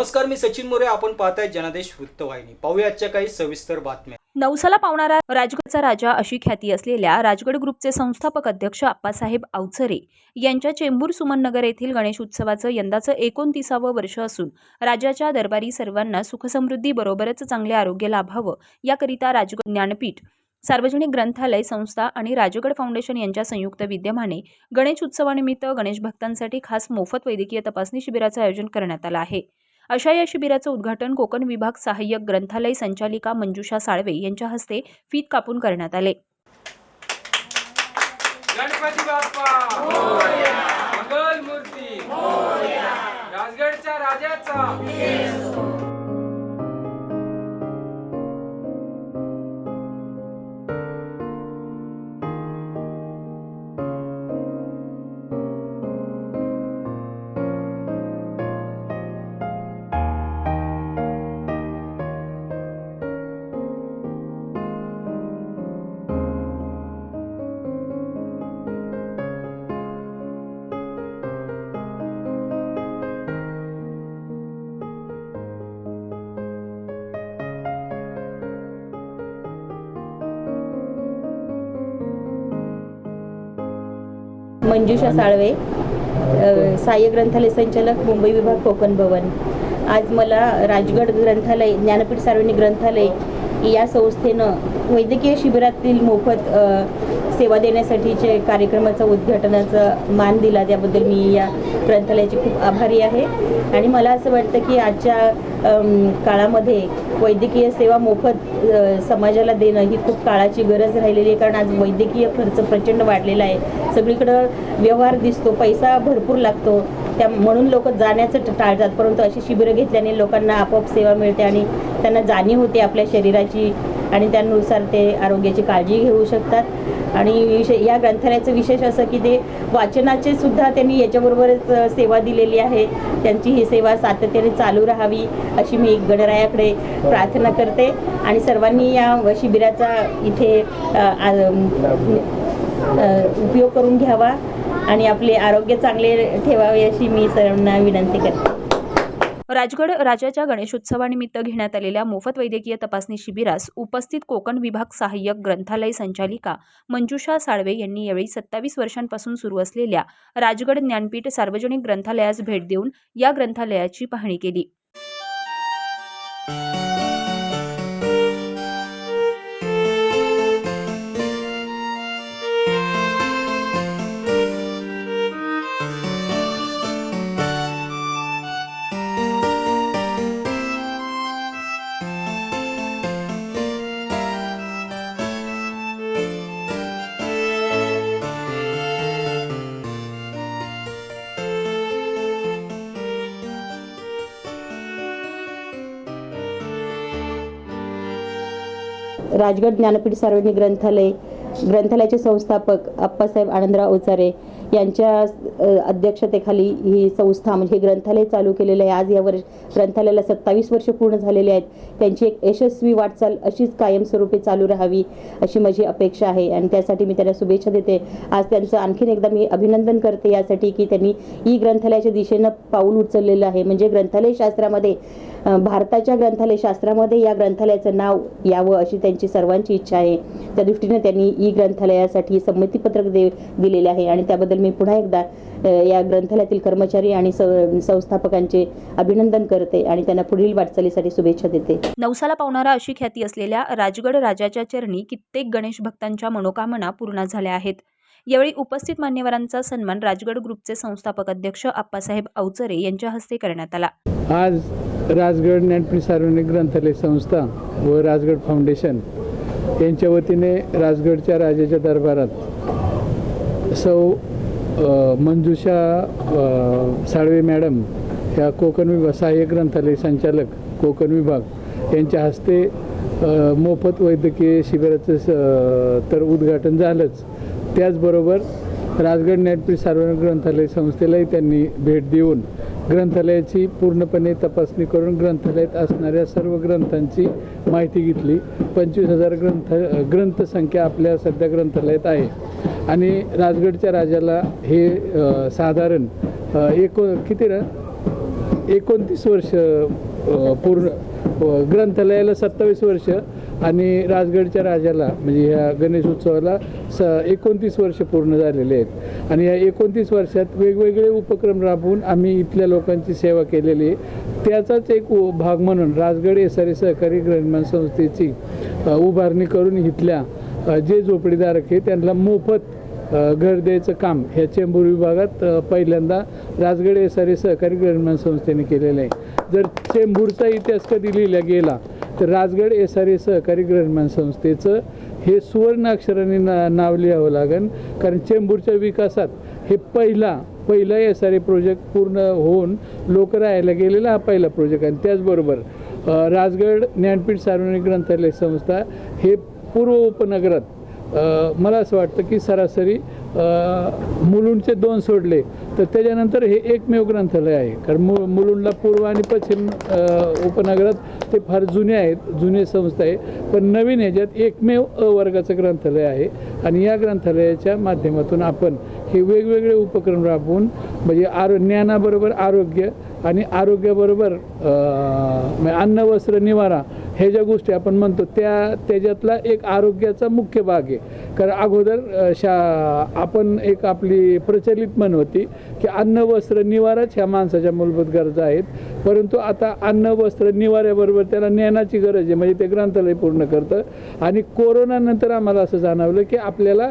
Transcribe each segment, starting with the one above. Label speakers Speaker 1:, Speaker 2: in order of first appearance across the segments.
Speaker 1: नमस्कार मी सचिन मोरे. आपण पाहताय जनादेश वृत्तवाहिनी. पाहूया आजच्या काही सविस्तर बातम्या.
Speaker 2: नवसाला पावणारा राजगडचा राजा अशी ख्याती असलेल्या राजगड ग्रुपचे संस्थापक अध्यक्ष आप्पासाहेब अवचरे यांच्या चेंबूर सुमन नगर येथील गणेश उत्सवाचं यंदाचं एकोणतीसावं वर्ष असून राजाच्या दरबारी सर्वांना सुखसमृद्धी बरोबरच चांगले आरोग्य लाभावं याकरिता राजगड ज्ञानपीठ सार्वजनिक ग्रंथालय संस्था आणि राजगड फाउंडेशन यांच्या संयुक्त विद्यमाने गणेश उत्सवानिमित्त गणेश भक्तांसाठी खास मोफत वैद्यकीय तपासणी शिबिराचं आयोजन करण्यात आलं आहे. अशा या शिबिराचं उद्घाटन कोकण विभाग सहाय्यक ग्रंथालय संचालिका मंजुषा साळवे यांच्या हस्ते फीत कापून करण्यात आले.
Speaker 3: गणपती बाप्पा! राजगडच्या राजाचा!
Speaker 4: मंजुषा साळवे सहाय्य ग्रंथालय संचालक मुंबई विभाग कोकण भवन. आज मला राजगड ग्रंथालय ज्ञानपीठ सार्वजनिक ग्रंथालय या संस्थेनं वैद्यकीय शिबिरातील मोफत सेवा देण्यासाठीचे कार्यक्रमाचं उद्घाटनाचा मान दिला त्याबद्दल मी या ग्रंथालयाची खूप आभारी आहे. आणि मला असं वाटतं की आजच्या काळामध्ये वैद्यकीय सेवा मोफत समाजाला देणं ही खूप काळाची गरज राहिलेली आहे. कारण आज वैद्यकीय खर्च प्रचंड वाढलेला आहे. सगळीकडं व्यवहार दिसतो पैसा भरपूर लागतो. त्या म्हणून लोक जाण्याचं टाळतात. परंतु अशी शिबिरं घेतल्याने लोकांना आपोआप सेवा मिळते आणि त्यांना जाणीव होते आपल्या शरीराची आणि त्यानुसार ते आरोग्याची काळजी घेऊ शकतात. आणि विशे या ग्रंथालयाचं विशेष असं की ते वाचनाचे सुद्धा त्यांनी याच्याबरोबरच सेवा दिलेली आहे. त्यांची ही सेवा सातत्याने चालू राहावी अशी मी गणरायाकडे प्रार्थना करते. आणि सर्वांनी या शिबिराचा इथे उपयोग करून घ्यावा. आणि आपले आरोग्य चांगले ठेवावे अशी मी सर्वांना विनंती करते.
Speaker 2: राजगड राजाच्या गणेशोत्सवानिमित्त घेण्यात आलेल्या मोफत वैद्यकीय तपासणी शिबिरास उपस्थित कोकण विभाग सहाय्यक ग्रंथालय संचालिका मंजुषा साळवे यांनी यावेळी सत्तावीस वर्षांपासून सुरू असलेल्या राजगड ज्ञानपीठ सार्वजनिक ग्रंथालयास भेट देऊन या ग्रंथालयाची पाहणी केली.
Speaker 4: राजगड ज्ञानपीठ सार्वजनिक ग्रंथालय ग्रंथालयाचे संस्थापक आप्पासाहेब आनंदराव ओचारे यांच्या अध्यक्षतेखाली ही संस्था म्हणजे हे ग्रंथालय चालू केलेलं आहे. आज या वर्ष ग्रंथालयाला सत्तावीस वर्ष पूर्ण झालेले आहेत. त्यांची एक यशस्वी वाटचाल अशीच कायमस्वरूपी चालू राहावी अशी माझी अपेक्षा आहे. आणि त्यासाठी मी त्यांना शुभेच्छा देते. आज त्यांचं आणखीन एकदा मी अभिनंदन करते यासाठी की त्यांनी ई ग्रंथालयाच्या दिशेनं पाऊल उचललेलं आहे. म्हणजे ग्रंथालय शास्त्रामध्ये भारताच्या ग्रंथालय शास्त्रामध्ये या ग्रंथालयाचं नाव यावं अशी त्यांची सर्वांची इच्छा आहे. त्या दृष्टीने त्यांनी ई ग्रंथालयासाठी संमतीपत्रक दे दिलेले आहे आणि त्याबद्दल मी पुन्हा एकदा या ग्रंथालयातील कर्मचारी आणि संस्थापकांचे अभिनंदन करते आणि त्यांना पुढील वाटचालीसाठी शुभेच्छा देते.
Speaker 2: नवसाला पावणारा अशी ख्याती असलेल्या राजगड राजाच्या चरणी कित्येक गणेश भक्तांच्या मनोकामना पूर्ण झाल्या आहेत. यावेळी उपस्थित मान्यवरांचा सन्मान राजगड ग्रुपचे संस्थापक अध्यक्ष आप्पासाहेब अवचरे यांच्या हस्ते करण्यात आला.
Speaker 5: आज राजगड ज्ञानपीठ सार्वजनिक ग्रंथालय संस्था व राजगड फाउंडेशन यांच्या वतीने राजगडच्या राजाच्या दरबारात सौ मंजुषा साळवे मॅडम ह्या कोकण विभाग सहाय्यक ग्रंथालय संचालक कोकण विभाग यांच्या हस्ते मोफत वैद्यकीय शिबिराचं स- तर उद्घाटन झालंच. त्याचबरोबर राजगड ज्ञानपीठ सार्वजनिक ग्रंथालय संस्थेलाही त्यांनी भेट देऊन ग्रंथालयाची पूर्णपणे तपासणी करून ग्रंथालयात असणाऱ्या सर्व ग्रंथांची माहिती घेतली. पंचवीस हजार ग्रंथ ग्रंथसंख्या आपल्या सध्या ग्रंथालयात आहे. आणि राजगडच्या राजाला हे साधारण एको किती र? एकोणतीस वर्ष पूर्ण ग्रंथालयाला सत्तावीस वर्ष आणि राजगडच्या राजाला म्हणजे ह्या गणेश उत्सवाला स एकोणतीस वर्ष पूर्ण झालेले आहेत. आणि या एकोणतीस वर्षात वेगवेगळे उपक्रम राबवून आम्ही इथल्या लोकांची सेवा केलेली आहे. त्याचाच एक भाग म्हणून राजगड एसारी सहकारी ग्रहणमान संस्थेची उभारणी करून इथल्या जे झोपडीदारक आहे त्यांना मोफत घर द्यायचं काम ह्या चेंबूर विभागात पहिल्यांदा राजगड एसारी सहकारी ग्रामीण संस्थेने केलेलं आहे. जर चेंबूरचा इतिहास कधी लिहिला गेला तर राजगड एसारी सहकारी ग्रामीण संस्थेचं हे सुवर्ण अक्षराने ना नाव लिहावं लागेल कारण चेंबूरच्या विकासात हे पहिला पहिला एस आर ए प्रोजेक्ट पूर्ण होऊन लोक राहायला गेलेला हा पहिला प्रोजेक्ट आणि त्याचबरोबर राजगड ज्ञानपीठ सार्वजनिक ग्रंथालय संस्था हे पूर्व उपनगरात मला असं वाटतं की सरासरी मुलुंडचे दोन सोडले तर त्याच्यानंतर हे एकमेव ग्रंथालय आहे. कारण मु मुलुंडला पूर्व आणि पश्चिम उपनगरात ते फार जुने आहेत जुने संस्था आहे पण नवीन ह्याच्यात एकमेव अ वर्गाचं ग्रंथालय आहे आणि या ग्रंथालयाच्या माध्यमातून आपण हे वेगवेगळे उपक्रम राबवून म्हणजे आरो ज्ञानाबरोबर आरोग्य आणि आरोग्याबरोबर म्हणजे अन्न वस्त्र निवारा हे ज्या गोष्टी आपण म्हणतो त्या त्याच्यातला एक आरोग्याचा मुख्य भाग आहे. कारण अगोदर शा आपण एक आपली प्रचलित म्हण होती की अन्न वस्त्र निवाराच ह्या माणसाच्या मूलभूत गरजा आहेत. परंतु आता अन्न वस्त्र निवाऱ्याबरोबर त्याला ज्ञानाची गरज आहे. म्हणजे ते ग्रंथालय पूर्ण करतं. आणि कोरोनानंतर आम्हाला असं जाणवलं की आपल्याला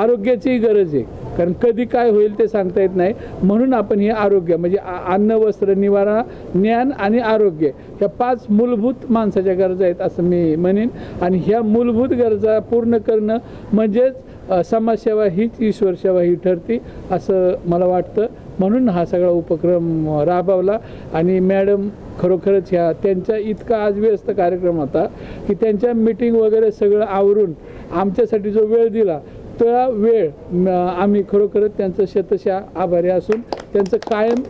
Speaker 5: आरोग्याचीही गरज आहे. कारण कधी काय होईल ते सांगता येत नाही. म्हणून आपण हे आरोग्य म्हणजे अन्न वस्त्र निवारा ज्ञान आणि आरोग्य ह्या पाच मूलभूत माणसाच्या गरजा आहेत असं मी म्हणेन. आणि ह्या मूलभूत गरजा पूर्ण करणं म्हणजेच समाजसेवा हीच ईश्वरसेवा ही ठरते असं मला वाटतं. म्हणून हा सगळा उपक्रम राबवला. आणि मॅडम खरोखरच ह्या त्यांचा इतका आज व्यस्त कार्यक्रम होता की त्यांच्या मीटिंग वगैरे सगळं आवरून आमच्यासाठी जो वेळ दिला त्या वेळ आम्ही खरोखरच त्यांचं शतशा आभारी असून त्यांचं कायम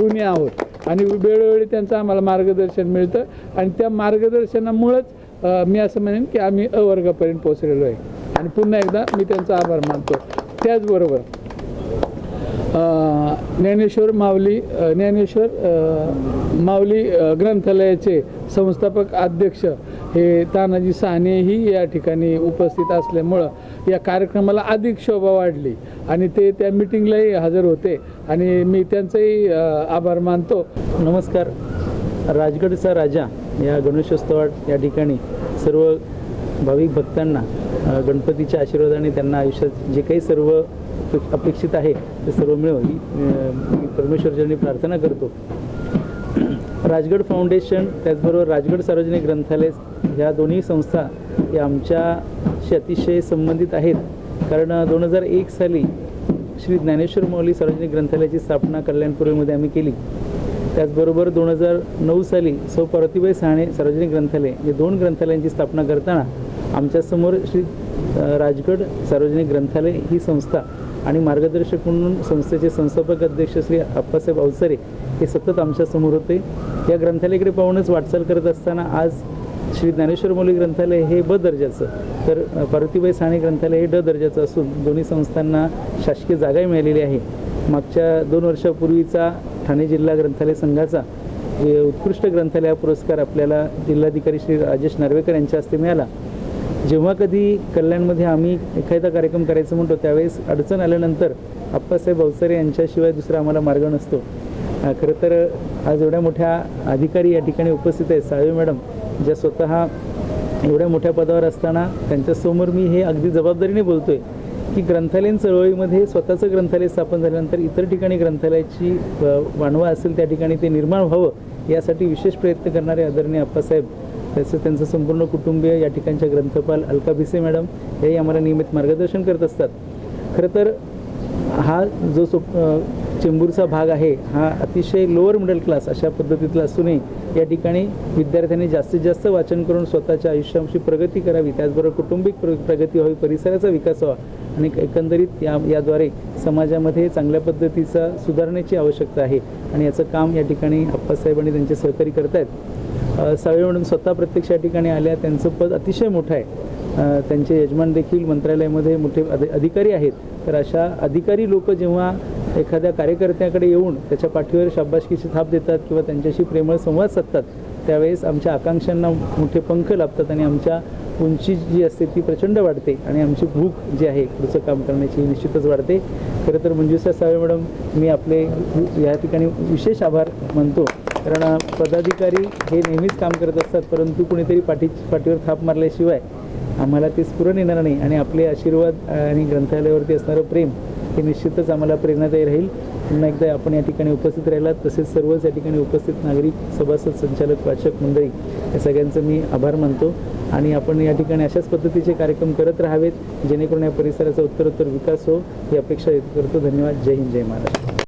Speaker 5: ऋणी आहोत. आणि वेळोवेळी त्यांचं आम्हाला मार्गदर्शन मिळतं. आणि त्या मार्गदर्शनामुळंच मी असं म्हणेन की आम्ही अवर्गापर्यंत पोहोचलेलो आहे. आणि पुन्हा एकदा मी त्यांचा आभार मानतो. त्याचबरोबर ज्ञानेश्वर माऊली ज्ञानेश्वर माऊली ग्रंथालयाचे संस्थापक अध्यक्ष हे तानाजी साहनेही या ठिकाणी उपस्थित असल्यामुळं या कार्यक्रमाला अधिक शोभा वाढली आणि ते त्या मिटिंगलाही हजर होते आणि मी त्यांचंही आभार मानतो.
Speaker 6: नमस्कार. राजगडचा राजा या गणेशोत्सवात या ठिकाणी सर्व भाविक भक्तांना गणपतीच्या आशीर्वादाने त्यांना आयुष्यात जे काही सर्व अपेक्षित आहे ते सर्व मिळव ही मी परमेश्वरचरणी प्रार्थना करतो. राजगड फाउंडेशन त्याचबरोबर राजगड सार्वजनिक ग्रंथालय ह्या दोन्ही संस्था या आमच्याशी अतिशय संबंधित आहेत. कारण दोन हजार एक साली श्री ज्ञानेश्वर मौली सार्वजनिक ग्रंथालयाची स्थापना कल्याणपूर्वीमध्ये आम्ही केली. त्याचबरोबर दोन हजार नऊ साली सौ पार्वतीबाई साने सार्वजनिक ग्रंथालय हे दोन ग्रंथालयांची स्थापना करताना आमच्यासमोर श्री राजगड सार्वजनिक ग्रंथालय ही संस्था आणि मार्गदर्शक म्हणून संस्थेचे संस्थापक अध्यक्ष श्री अप्पासाहेब अवसरे हे सतत आमच्यासमोर होते. या ग्रंथालयाकडे पाहूनच वाटचाल करत असताना आज श्री ज्ञानेश्वर मौली ग्रंथालय हे ब दर्जाचं तर पार्वतीबाई साने ग्रंथालय हे ड दर्जाचं असून दोन्ही संस्थांना शासकीय जागाही मिळालेली आहे. मागच्या दोन वर्षापूर्वीचा ठाणे जिल्हा ग्रंथालय संघाचा उत्कृष्ट ग्रंथालय हा पुरस्कार आपल्याला जिल्हाधिकारी श्री राजेश नार्वेकर यांच्या हस्ते मिळाला. जेव्हा कधी कल्याणमध्ये आम्ही एखादा कार्यक्रम करायचं म्हणतो त्यावेळेस अडचण आल्यानंतर आप्पासाहेब अवसरे यांच्याशिवाय दुसरा आम्हाला मार्ग नसतो. खरं तर आज एवढ्या मोठ्या अधिकारी या ठिकाणी उपस्थित आहेत. साळवे मॅडम ज्या स्वतः एवढ्या मोठ्या पदावर असताना त्यांच्यासमोर मी हे अगदी जबाबदारीने बोलतोय की ग्रंथालयीन चळवळीमध्ये स्वतःचं ग्रंथालय स्थापन झाल्यानंतर इतर ठिकाणी ग्रंथालयाची वाणवा असेल त्या ठिकाणी ते निर्माण व्हावं यासाठी विशेष प्रयत्न करणारे आदरणीय आप्पासाहेब तसं त्यांचं संपूर्ण कुटुंबीय या ठिकाणच्या ग्रंथपाल अलका भिसे मॅडम हेही आम्हाला नियमित मार्गदर्शन करत असतात. खरं तर हा जो सो चेंबूरचा भाग आहे हा अतिशय लोअर मिडल क्लास अशा पद्धतीतला असूनही या ठिकाणी विद्यार्थ्यांनी जास्तीत जास्त वाचन करून स्वतःच्या आयुष्याची प्रगती करावी त्याचबरोबर कुटुंबिक प्र प्रगती व्हावी परिसराचा विकास व्हावा आणि एकंदरीत या याद्वारे समाजामध्ये चांगल्या पद्धतीचा सुधारण्याची आवश्यकता आहे. आणि याचं काम या ठिकाणी अप्पासाहेब आणि त्यांचे सहकारी करत आहेत सावे म्हणून स्वतः प्रत्यक्ष या ठिकाणी आल्या. त्यांचं पद अतिशय मोठं आहे. त्यांचे यजमान देखील मंत्रालयामध्ये मोठे अधिकारी आहेत. तर अशा अधिकारी लोक जेव्हा एखाद्या कार्यकर्त्याकडे येऊन त्याच्या पाठीवर शाबासकीची थाप देतात किंवा त्यांच्याशी प्रेमळ संवाद साधतात त्यावेळेस आमच्या आकांक्षांना मोठे पंख लाभतात आणि आमच्या उंची जी असते ती प्रचंड वाढते आणि आमची भूक जी आहे पुढचं काम करण्याची ही निश्चितच वाढते. खरं तर मंजुषा सावे मॅडम मी आपले या ठिकाणी विशेष आभार मानतो. कारण पदाधिकारी हे नेहमीच काम करत असतात परंतु कुणीतरी पाठी पाठीवर थाप मारल्याशिवाय आम्हाला ते स्फुरण येणार नाही. आणि आपले आशीर्वाद आणि ग्रंथालयावरती असणारं प्रेम हे निश्चितच आम्हाला प्रेरणादायी राहील. पुन्हा एकदा आपण या ठिकाणी उपस्थित राहिलात. तसेच सर्वच या ठिकाणी उपस्थित नागरिक सभासद संचालक वाचक मंडळी या सगळ्यांचं मी आभार मानतो. आणि आपण या ठिकाणी अशाच पद्धतीचे कार्यक्रम करत राहावेत जेणेकरून या परिसराचा उत्तरोत्तर विकास हो. ही अपेक्षा करतो. धन्यवाद. जय हिंद. जय महाराष्ट्र.